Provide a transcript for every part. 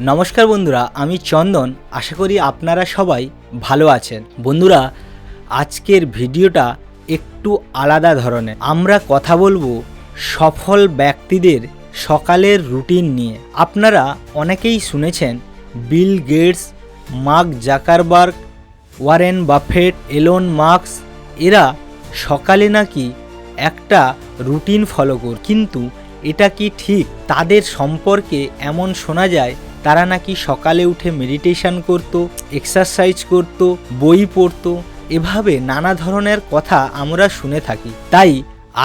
নমস্কার বন্ধুরা, আমি চন্দন। আশা করি আপনারা সবাই ভালো আছেন। বন্ধুরা, আজকের ভিডিওটা একটু আলাদা ধরনের। আমরা কথা বলব সফল ব্যক্তিদের সকালের রুটিন নিয়ে। আপনারা অনেকেই শুনেছেন, Bill Gates, Mark Zuckerberg, Warren Buffett, Elon Musk এরা সকালে নাকি একটা রুটিন ফলো কর কিন্তু এটা কি ঠিক? তাদের সম্পর্কে এমন শোনা যায় তারা নাকি সকালে উঠে মেডিটেশন করত এক্সারসাইজ করত, বই পড়তো, এভাবে নানা ধরনের কথা আমরা শুনে থাকি। তাই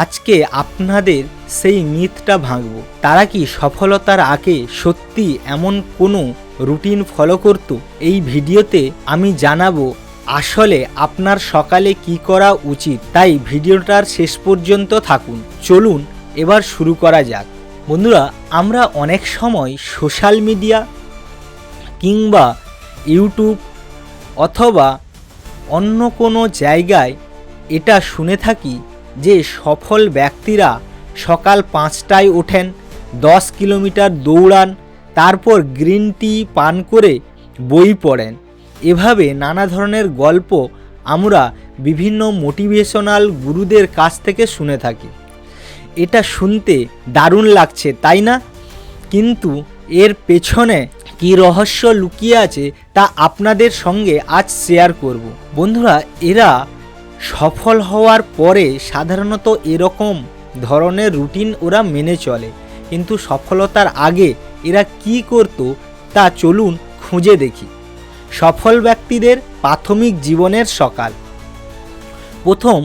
আজকে আপনাদের সেই মিথটা ভাঙব। তারা কি সফলতার আগে সত্যি এমন কোনো রুটিন ফলো করত? এই ভিডিওতে আমি জানাব আসলে আপনার সকালে কি করা উচিত। তাই ভিডিওটার শেষ পর্যন্ত থাকুন। চলুন, এবার শুরু করা যাক। বন্ধুরা, আমরা অনেক সময় সোশ্যাল মিডিয়া কিংবা ইউটিউব অথবা অন্য কোনো জায়গায় এটা শুনে থাকি যে সফল ব্যক্তিরা সকাল পাঁচটায় ওঠেন, দশ কিলোমিটার দৌড়ান, তারপর গ্রিন টি পান করে বই পড়েন। এভাবে নানা ধরনের গল্প আমরা বিভিন্ন মোটিভেশনাল গুরুদের কাছ থেকে শুনে থাকি। এটা শুনতে দারুণ লাগছে, তাই না? কিন্তু এর পেছনে কি রহস্য লুকিয়ে আছে, তা আপনাদের সঙ্গে আজ শেয়ার করব। বন্ধুরা, এরা সফল হওয়ার পরে সাধারণত এরকম ধরনের রুটিন ওরা মেনে চলে। কিন্তু সফলতার আগে এরা কি করত, তা চলুন খুঁজে দেখি। সফল ব্যক্তিদের প্রাথমিক জীবনের সকাল। প্রথম,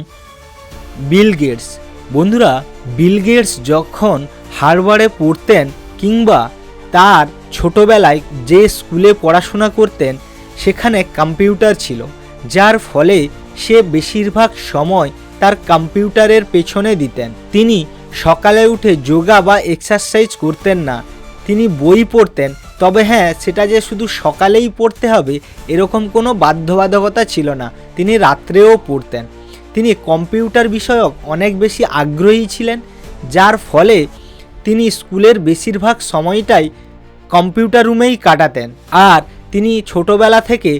বিল গেটস। বন্ধুরা, বিল গেটস যখন হারবারে পড়তেন কিংবা তার ছোটবেলায় যে স্কুলে পড়াশোনা করতেন, সেখানে কম্পিউটার ছিল, যার ফলে সে বেশিরভাগ সময় তার কম্পিউটারের পেছনে দিতেন। তিনি সকালে উঠে যোগা বা এক্সারসাইজ করতেন না, তিনি বই পড়তেন। তবে হ্যাঁ সেটা যে শুধু সকালেই পড়তে হবে, এরকম কোনো বাধ্যবাধকতা ছিল না। তিনি রাত্রেও পড়তেন। তিনি কম্পিউটার বিষয়ক অনেক বেশি আগ্রহী ছিলেন, যার ফলে তিনি স্কুলের বেশিরভাগ সময়টাই কম্পিউটার রুমেই কাটাতেন। আর তিনি ছোটবেলা থেকে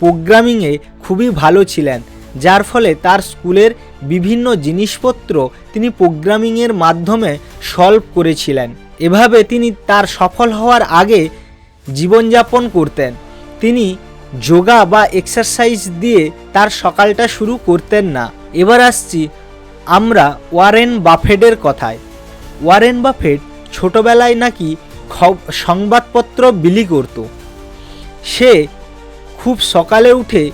প্রোগ্রামিংয়ে খুবই ভালো ছিলেন, যার ফলে তার স্কুলের বিভিন্ন জিনিসপত্র তিনি প্রোগ্রামিংয়ের মাধ্যমে সলভ করেছিলেন। এভাবে তিনি তার সফল হওয়ার আগে জীবনযাপন করতেন। তিনি যোগা বা এক্সারসাইজ দিয়ে তার সকালটা শুরু করতেন না। এবার আসছি আমরা ওয়ারেন বাফেডের কথায়। ওয়ারেন বাফেট ছোটবেলায় নাকি সংবাদপত্র বিলি করত। সে খুব সকালে উঠে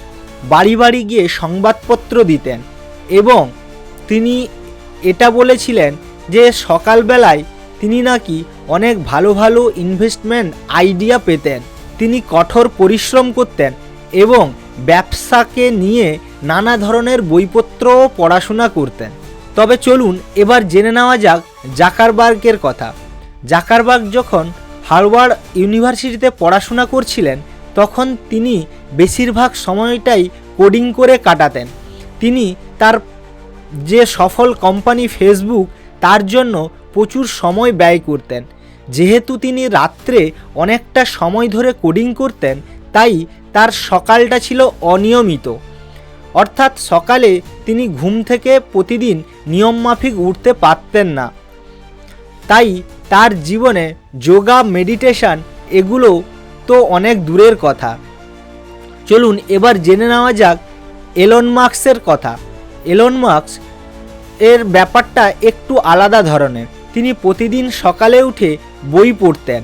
বাড়ি বাড়ি গিয়ে সংবাদপত্র দিতেন এবং তিনি এটা বলেছিলেন যে সকালবেলায় তিনি নাকি অনেক ভালো ভালো ইনভেস্টমেন্ট আইডিয়া পেতেন। তিনি কঠোর পরিশ্রম করতেন এবং ব্যবসাকে নিয়ে নানা ধরনের বইপত্রও পড়াশোনা করতেন। তবে চলুন এবার জেনে নেওয়া যাক জাকারবার্গের কথা। জাকারবার্গ যখন হারওয়ার্ড ইউনিভার্সিটিতে পড়াশোনা করছিলেন, তখন তিনি বেশিরভাগ সময়টাই কোডিং করে কাটাতেন। তিনি তার যে সফল কোম্পানি ফেসবুক, তার জন্য প্রচুর সময় ব্যয় করতেন। যেহেতু তিনি রাত্রে অনেকটা সময় ধরে কোডিং করতেন, তাই তার সকালটা ছিল অনিয়মিত। অর্থাৎ সকালে তিনি ঘুম থেকে প্রতিদিন নিয়মমাফিক উঠতে পারতেন না। তাই তার জীবনে যোগা মেডিটেশন এগুলো তো অনেক দূরের কথা। চলুন এবার জেনে নেওয়া যাক এলন মার্কসের কথা। এলন মার্কস এর ব্যাপারটা একটু আলাদা ধরনের। তিনি প্রতিদিন সকালে উঠে বই পড়তেন।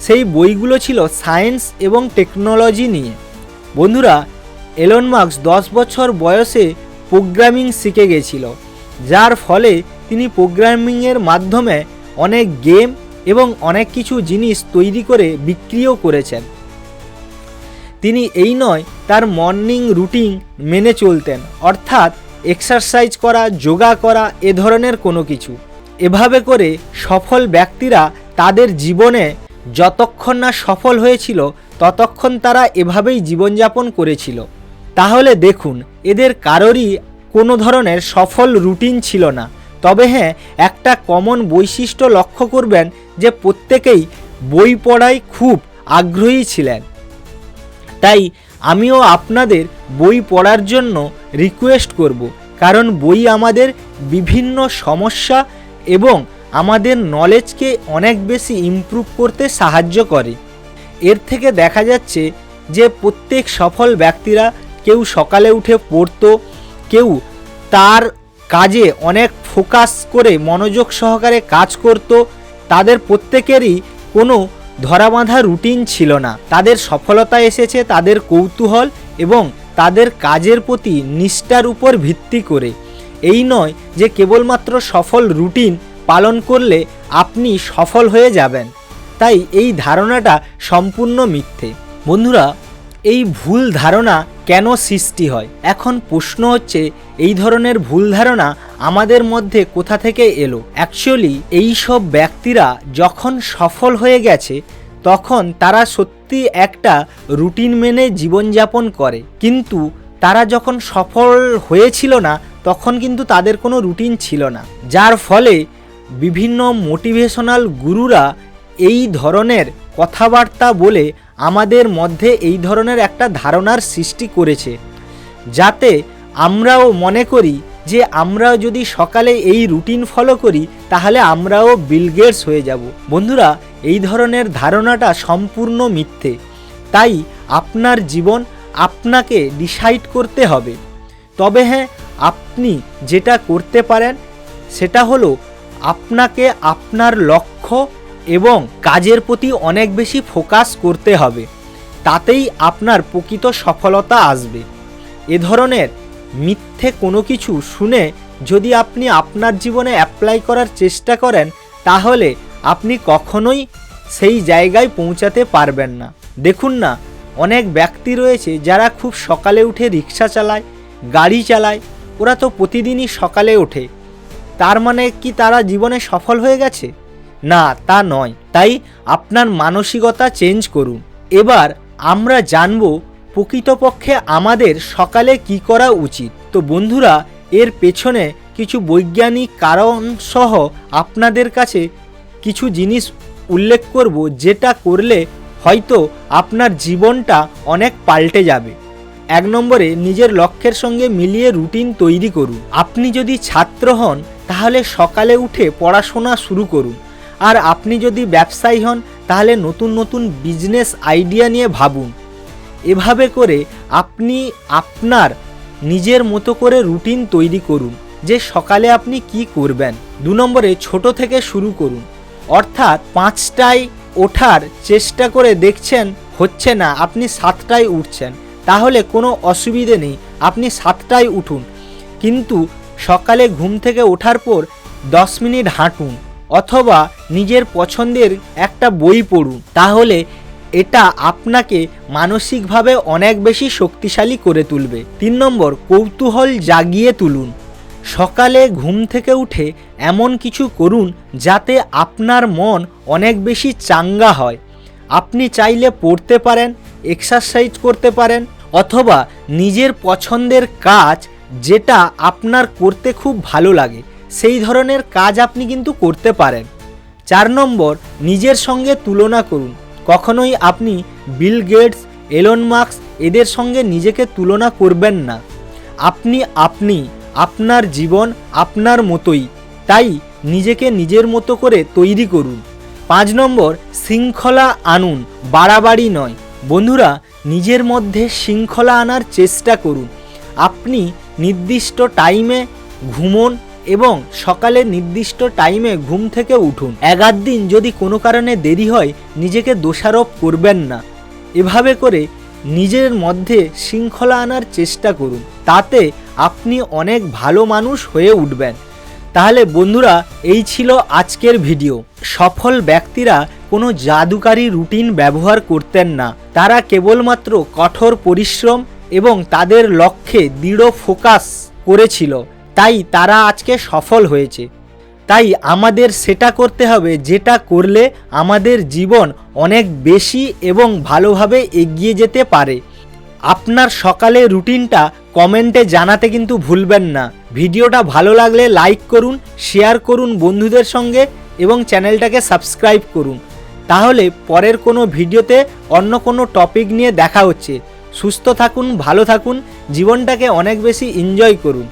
সেই বইগুলো ছিল সায়েন্স এবং টেকনোলজি নিয়ে। বন্ধুরা, এলন মার্কস দশ বছর বয়সে প্রোগ্রামিং শিখে গেছিল, যার ফলে তিনি প্রোগ্রামিংয়ের মাধ্যমে অনেক গেম এবং অনেক কিছু জিনিস তৈরি করে বিক্রিও করেছেন। তিনি এই নয়, তার মর্নিং রুটিন মেনে চলতেন, অর্থাৎ এক্সারসাইজ করা, যোগা করা, এ ধরনের কোনো কিছু। এভাবে করে সফল ব্যক্তিরা তাদের জীবনে যতক্ষণ না সফল হয়েছিল, ততক্ষণ তারা এভাবেই জীবনযাপন করেছিল। তাহলে দেখুন, এদের কারোরই কোনো ধরনের সফল রুটিন ছিল না। তবে হ্যাঁ একটা কমন বৈশিষ্ট্য লক্ষ্য করবেন যে প্রত্যেকেই বই পড়ায় খুব আগ্রহী ছিলেন। তাই আমিও আপনাদের বই পড়ার জন্য রিকোয়েস্ট করব, কারণ বই আমাদের বিভিন্ন সমস্যা এবং আমাদের নলেজকে অনেক বেশি ইমপ্রুভ করতে সাহায্য করে। এর থেকে দেখা যাচ্ছে যে প্রত্যেক সফল ব্যক্তিরা কেউ সকালে উঠে পড়তো, কেউ তার কাজে অনেক ফোকাস করে মনোযোগ সহকারে কাজ করত, তাদের প্রত্যেকেরই কোনো ধরাবাঁধা রুটিন ছিল না। তাদের সফলতা এসেছে তাদের কৌতূহল এবং তাদের কাজের প্রতি নিষ্ঠার উপর ভিত্তি করে। এই নয় যে কেবলমাত্র সফল রুটিন পালন করলে আপনি সফল হয়ে যাবেন। তাই এই ধারণাটা সম্পূর্ণ মিথ্যে। বন্ধুরা, এই ভুল ধারণা কেন সৃষ্টি হয়? এখন প্রশ্ন হচ্ছে, এই ধরনের ভুল ধারণা আমাদের মধ্যে কোথা থেকে এলো? অ্যাকচুয়ালি এই সব ব্যক্তিরা যখন সফল হয়ে গেছে, তখন তারা সত্যি একটা রুটিন মেনে জীবনযাপন করে। কিন্তু তারা যখন সফল হয়েছিল না, তখন কিন্তু তাদের কোনো রুটিন ছিল না। যার ফলে বিভিন্ন মোটিভেশনাল গুরুরা এই ধরনের কথাবার্তা বলে আমাদের মধ্যে এই ধরনের একটা ধারণার সৃষ্টি করেছে। যাতে আমরাও মনে করি যে আমরাও যদি সকালে এই রুটিন ফলো করি, তাহলে আমরাও বিলগেটস হয়ে যাব। বন্ধুরা, এই ধরনের ধারণাটা সম্পূর্ণ মিথ্যে। তাই আপনার জীবন আপনাকে ডিসাইড করতে হবে। তবে হ্যাঁ আপনি যেটা করতে পারেন, সেটা হলো আপনাকে আপনার লক্ষ্য এবং কাজের প্রতি অনেক বেশি ফোকাস করতে হবে। তাতেই আপনার প্রকৃত সফলতা আসবে। এ ধরনের মিথ্যে কোনো কিছু শুনে যদি আপনি আপনার জীবনে অ্যাপ্লাই করার চেষ্টা করেন, তাহলে আপনি কখনোই সেই জায়গায় পৌঁছাতে পারবেন না। দেখুন না, অনেক ব্যক্তি রয়েছে যারা খুব সকালে উঠে রিক্সা চালায়, গাড়ি চালায়। ওরা তো প্রতিদিনই সকালে ওঠে। তার মানে কি তারা জীবনে সফল হয়ে গেছে? না, তা নয়। তাই আপনার মানসিকতা চেঞ্জ করুন। এবার আমরা জানব প্রকৃতপক্ষে আমাদের সকালে কি করা উচিত। তো বন্ধুরা, এর পেছনে কিছু বৈজ্ঞানিক কারণ সহ আপনাদের কাছে কিছু জিনিস উল্লেখ করব যেটা করলে হয়তো আপনার জীবনটা অনেক পাল্টে যাবে। এক নম্বরে, নিজের লক্ষ্যের সঙ্গে মিলিয়ে রুটিন তৈরি করুন। আপনি যদি ছাত্র হন তাহলে সকালে উঠে পড়াশোনা শুরু করুন। আর আপনি যদি ব্যবসায়ী হন, তাহলে নতুন নতুন বিজনেস আইডিয়া নিয়ে ভাবুন। এভাবে করে আপনি আপনার নিজের মতো করে রুটিন তৈরি করুন, যে সকালে আপনি কি করবেন। দু নম্বরে ছোট থেকে শুরু করুন। অর্থাৎ পাঁচটায় ওঠার চেষ্টা করে দেখছেন, হচ্ছে না, আপনি সাতটায় উঠছেন। তাহলে কোনো অসুবিধে নেই, আপনি সাতটায় উঠুন। কিন্তু সকালে ঘুম থেকে ওঠার পর দশ মিনিট হাঁটুন অথবা নিজের পছন্দের একটা বই পড়ুন। তাহলে এটা আপনাকে মানসিকভাবে অনেক বেশি শক্তিশালী করে তুলবে। তিন নম্বর, কৌতূহল জাগিয়ে তুলুন। সকালে ঘুম থেকে উঠে এমন কিছু করুন যাতে আপনার মন অনেক বেশি চাঙ্গা হয়। আপনি চাইলে পড়তে পারেন এক্সারসাইজ করতে পারেন অথবা নিজের পছন্দের কাজ যেটা আপনার করতে খুব ভালো লাগে। সেই ধরনের কাজ আপনি কিন্তু করতে পারেন। চার নম্বর, নিজের সঙ্গে তুলনা করুন। কখনোই আপনি বিল গেটস, এলন মার্কস এদের সঙ্গে নিজেকে তুলনা করবেন না। আপনি আপনি, আপনার জীবন আপনার মতোই। তাই নিজেকে নিজের মতো করে তৈরি করুন। পাঁচ নম্বর, শৃঙ্খলা আনুন। বাড়াবাড়ি নয়। বন্ধুরা, নিজের মধ্যে শৃঙ্খলা আনার চেষ্টা করুন। আপনি নির্দিষ্ট টাইমে ঘুমন এবং সকালে নির্দিষ্ট টাইমে ঘুম থেকে উঠুন। এগার দিন যদি কোনো কারণে দেরি হয়, নিজেকে দোষারোপ করবেন না। এভাবে করে নিজের মধ্যে শৃঙ্খলা আনার চেষ্টা করুন। তাতে আপনি অনেক ভালো মানুষ হয়ে উঠবেন। তাহলে বন্ধুরা, এই ছিল আজকের ভিডিও সফল ব্যক্তিরা কোনো জাদুকারী রুটিন ব্যবহার করতেন না। তারা কেবলমাত্র কঠোর পরিশ্রম এবং তাদের লক্ষ্যে দৃঢ় ফোকাস করেছিল। তাই তারা আজকে সফল হয়েছে। তাই আমাদের সেটা করতে হবে, যেটা করলে আমাদের জীবন অনেক বেশি এবং ভালোভাবে এগিয়ে যেতে পারে। আপনার সকালে রুটিনটা কমেন্টে জানাতে কিন্তু ভুলবেন না। ভিডিওটা ভালো লাগলে লাইক করুন, শেয়ার করুন বন্ধুদের সঙ্গে এবং চ্যানেলটাকে সাবস্ক্রাইব করুন। তাহলে পরের কোনো ভিডিওতে অন্য কোনো টপিক নিয়ে দেখা হচ্ছে। সুস্থ থাকুন ভালো থাকুন জীবনটাকে অনেক বেশি এনজয় করুন।